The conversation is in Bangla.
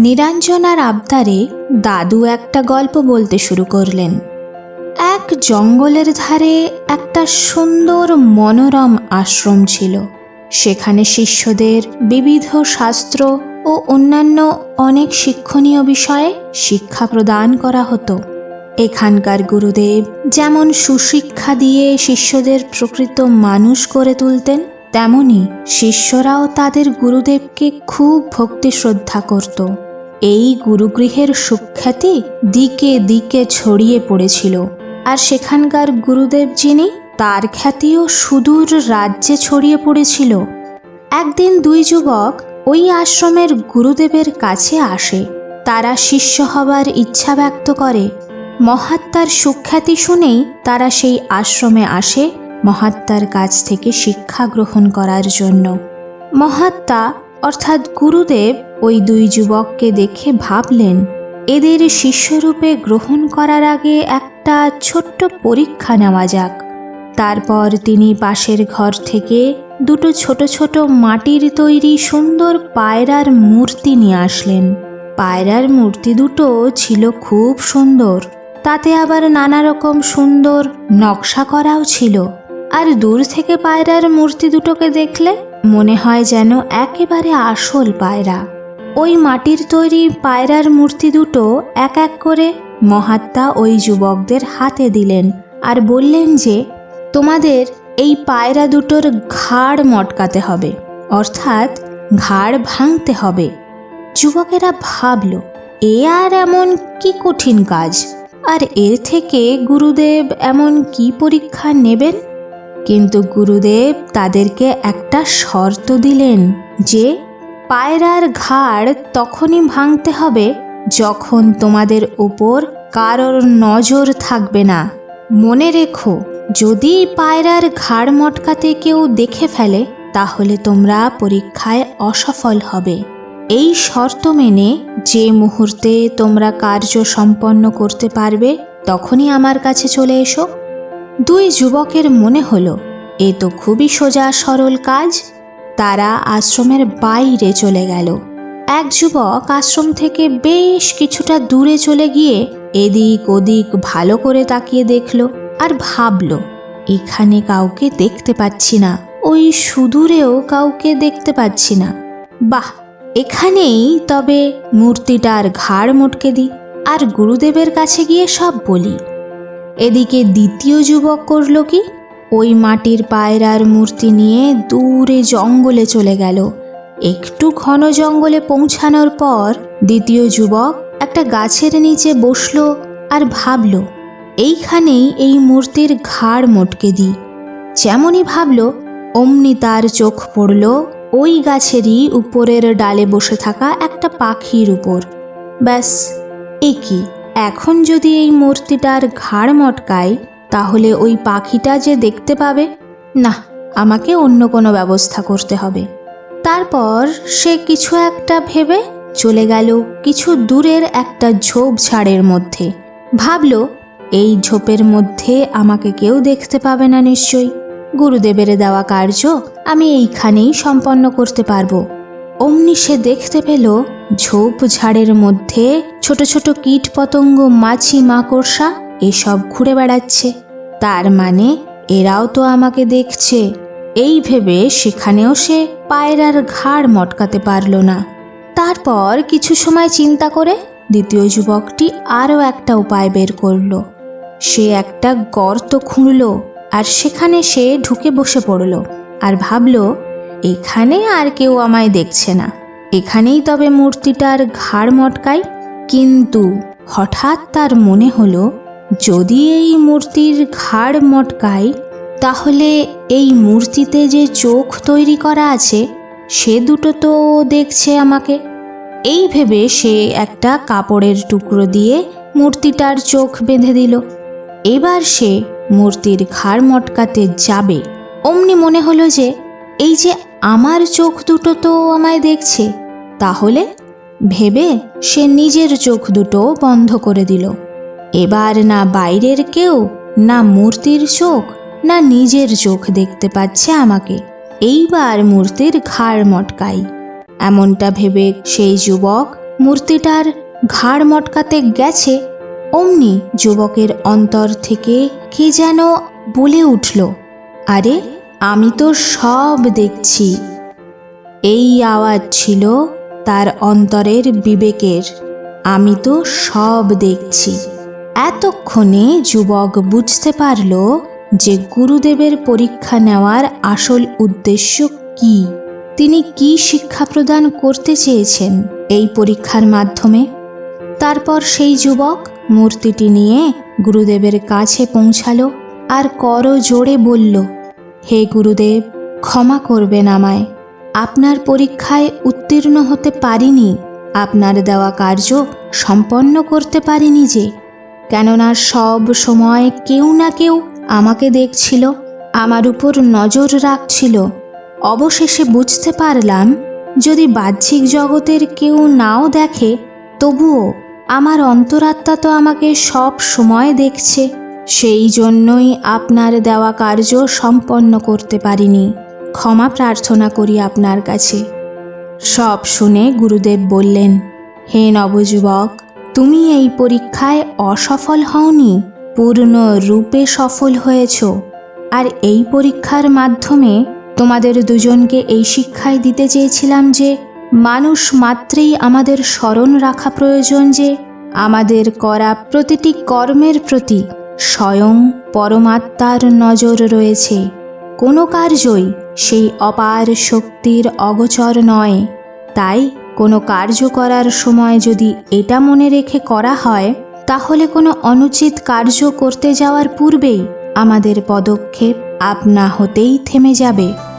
নিরঞ্জনার আবদারে দাদু একটা গল্প বলতে শুরু করলেন। এক জঙ্গলের ধারে একটা সুন্দর মনোরম আশ্রম ছিল। সেখানে শিষ্যদের বিবিধ শাস্ত্র ও অন্যান্য অনেক শিক্ষণীয় বিষয়ে শিক্ষা প্রদান করা হতো। এখানকার গুরুদেব যেমন সুশিক্ষা দিয়ে শিষ্যদের প্রকৃত মানুষ করে তুলতেন, তেমনি শিষ্যরাও তাদের গুরুদেবকে খুব ভক্তি শ্রদ্ধা করত। এই গুরুগৃহের সুখ্যাতি দিকে দিকে ছড়িয়ে পড়েছিল। আর সেখানকার গুরুদেব যিনি, তার খ্যাতিও সুদূর রাজ্যে ছড়িয়ে পড়েছিল। একদিন দুই যুবক ওই আশ্রমের গুরুদেবের কাছে আসে। তারা শিষ্য হবার ইচ্ছা ব্যক্ত করে। মহাত্মার সুখ্যাতি শুনেই তারা সেই আশ্রমে আসে মহাত্মার কাছ থেকে শিক্ষা গ্রহণ করার জন্য। মহাত্মা অর্থাৎ গুরুদেব ওই দুই যুবককে দেখে ভাবলেন, এদের শিষ্যরূপে গ্রহণ করার আগে একটা ছোট্ট পরীক্ষা নেওয়া যাক। তারপর তিনি পাশের ঘর থেকে দুটো ছোট ছোট মাটির তৈরি সুন্দর পায়রার মূর্তি নিয়ে আসলেন। পায়রার মূর্তি দুটো ছিল খুব সুন্দর, তাতে আবার নানা রকম সুন্দর নকশা করাও ছিল। আর দূর থেকে পায়রার মূর্তি দুটোকে দেখলে মনে হয় যেন একেবারে আসল পায়রা। ওই মাটির তৈরি পায়রার মূর্তি দুটো এক এক করে মহাত্মা ওই যুবকদের হাতে দিলেন আর বললেন যে, তোমাদের এই পায়রা দুটোর ঘাড় মটকাতে হবে, অর্থাৎ ঘাড় ভাঙতে হবে। যুবকেরা ভাবল, এ আর এমন কি কঠিন কাজ? আর এর থেকে গুরুদেব এমন কি পরীক্ষা নেবেন? কিন্তু গুরুদেব তাদেরকে একটা শর্ত দিলেন যে পায়রার ঘাড় তখনই ভাঙতে হবে যখন তোমাদের উপর কারোর নজর থাকবে না। মনে রেখো, যদি পায়রার ঘাড় মটকাতে কেউ দেখে ফেলে, তাহলে তোমরা পরীক্ষায় অসফল হবে। এই শর্ত মেনে যে মুহূর্তে তোমরা কার্য সম্পন্ন করতে পারবে, তখনই আমার কাছে চলে এসো। দুই যুবকের মনে হলো, এ তো খুবই সোজা সরল কাজ। তারা আশ্রমের বাইরে চলে গেল। এক যুবক আশ্রম থেকে বেশ কিছুটা দূরে চলে গিয়ে এদিক ওদিক ভালো করে তাকিয়ে দেখল আর ভাবল, এখানে কাউকে দেখতে পাচ্ছি না, ওই সুদূরেও কাউকে দেখতে পাচ্ছি না। বাহ, এখানেই, তবে মূর্তিটার ঘাড় মটকে দিই আর গুরুদেবের কাছে গিয়ে সব বলি। এদিকে দ্বিতীয় যুবক করল কি ওই মাটির পায়রার মূর্তি নিয়ে দূরে জঙ্গলে চলে গেল। একটু ঘন জঙ্গলে পৌঁছানোর পর দ্বিতীয় যুবক একটা গাছের নিচে বসল আর ভাবল, এইখানেই এই মূর্তির ঘাড় মটকে দিই। যেমনই ভাবল, অমনি তার চোখ পড়ল ওই গাছেরই উপরের ডালে বসে থাকা একটা পাখির উপর। ব্যাস, এ কি? এখন যদি এই মূর্তিটার ঘাড় মটকাই তাহলে ওই পাখিটা যে দেখতে পাবে? না, আমাকে অন্য কোনো ব্যবস্থা করতে হবে। তারপর সে কিছু একটা ভেবে চলে গেল কিছু দূরের একটা ঝোপ ঝোপঝাড়ের মধ্যে। ভাবল, এই ঝোপের মধ্যে আমাকে কেউ দেখতে পাবে না নিশ্চয়ই। গুরুদেবের দেওয়া কার্য আমি এইখানেই সম্পন্ন করতে পারব। অমনি সে দেখতে পেল ঝোপ ঝাড়ের মধ্যে ছোট ছোট কীট পতঙ্গ মাছি মাকড়সা এসব ঘুরে বেড়াচ্ছে। তার মানে এরাও তো আমাকে দেখছে। এই ভেবে সেখানেও সে পায়রার ঘাড় মটকাতে পারল না। তারপর কিছু সময় চিন্তা করে দ্বিতীয় যুবকটি আরও একটা উপায় বের করল। সে একটা গর্ত খুঁড়ল আর সেখানে সে ঢুকে বসে পড়ল আর ভাবল, এখানে আর কেউ আমায় দেখছে না। এখানেই তবে মূর্তিটার ঘাড় মটকাই। কিন্তু হঠাৎ তার মনে হলো যদি এই মূর্তির ঘাড় মটকাই তাহলে এই মূর্তিতে যে চোখ তৈরি করা আছে, সে দুটো তো দেখছে আমাকে। এই ভেবে সে একটা কাপড়ের টুকরো দিয়ে মূর্তিটার চোখ বেঁধে দিল। এবার সে মূর্তির ঘাড় মটকাতে যাবে। অমনি মনে হলো যে, এই যে আমার চোখ দুটো তো আমায় দেখছে, তাহলে ভেবে সে নিজের চোখ দুটো বন্ধ করে দিল। এবার না বাইরের কেউ, না মূর্তির চোখ, না নিজের চোখ দেখতে পাচ্ছে আমাকে। এইবার মূর্তির ঘাড় মটকাই। এমনটা ভেবে সেই যুবক মূর্তিটার ঘাড় মটকাতে গেছে। অমনি যুবকের অন্তর থেকে কে যেন বলে উঠল, আরে, আমি তো সব দেখছি। এই আওয়াজ ছিল তার অন্তরের বিবেকের, আমি তো সব দেখছি। এতক্ষণে যুবক বুঝতে পারল যে গুরুদেবের পরীক্ষা নেওয়ার আসল উদ্দেশ্য কি। তিনি কি শিক্ষা প্রদান করতে চেয়েছেন এই পরীক্ষার মাধ্যমে? তারপর সেই যুবক মূর্তিটি নিয়ে গুরুদেবের কাছে পৌঁছালো আর কর জোরে বলল, হে গুরুদেব, ক্ষমা করবেন আমায়। আপনার পরীক্ষায় উত্তীর্ণ হতে পারিনি। আপনার দেওয়া কার্য সম্পন্ন করতে পারিনি যে। কেননা সব সময় কেউ না কেউ আমাকে দেখছিল, আমার উপর নজর রাখছিল। অবশেষে বুঝতে পারলাম, যদি বাহ্যিক জগতের কেউ নাও দেখে, তবুও আমার অন্তরাত্মা তো আমাকে সব সময় দেখছে। সেই জন্যই আপনার দেওয়া কার্য সম্পন্ন করতে পারিনি। ক্ষমা প্রার্থনা করি আপনার কাছে। সব শুনে গুরুদেব বললেন, হে নবযুবক তুমি এই পরীক্ষায় অসফল হওনি, পূর্ণ রূপে সফল হয়েছ। আর এই পরীক্ষার মাধ্যমে তোমাদের দুজনকে এই শিক্ষায় দিতে চেয়েছিলাম যে, মানুষ মাত্রেই আমাদের স্মরণ রাখা প্রয়োজন যে, আমাদের করা প্রতিটি কর্মের প্রতি স্বয়ং পরমাত্মার নজর রয়েছে। কোনো কার্যই সেই অপার শক্তির অগচর নয়। তাই কোনো কার্য করার সময় যদি এটা মনে রেখে করা হয়, তাহলে কোনো অনুচিত কার্য করতে যাওয়ার পূর্বেই আমাদের পদক্ষেপ আপনা হতেই থেমে যাবে।